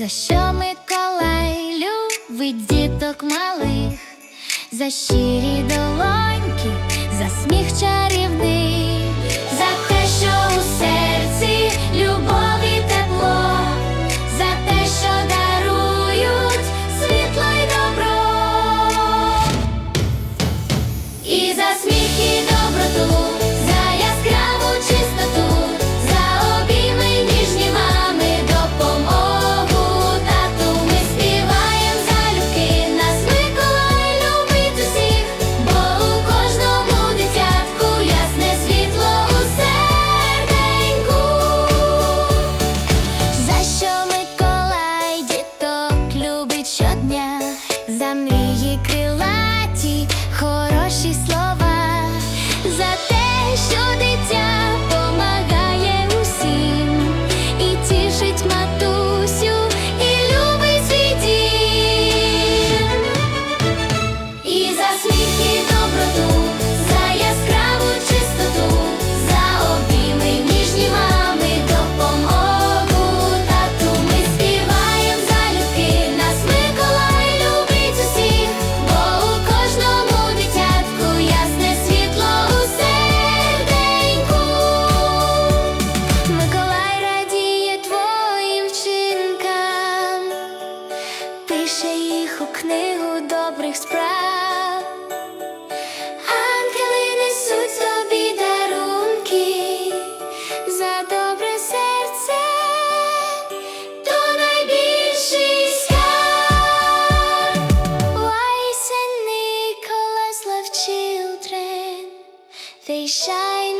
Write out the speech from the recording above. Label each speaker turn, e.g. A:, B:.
A: За що Миколай любить діток малих, за щирі долоньки, за сміх чарівних. пише їх у книгу добрих справ. Ангели несуть тобі дарунки за добре серце, то найбільший скарб. Why is Nicholas love children? They shine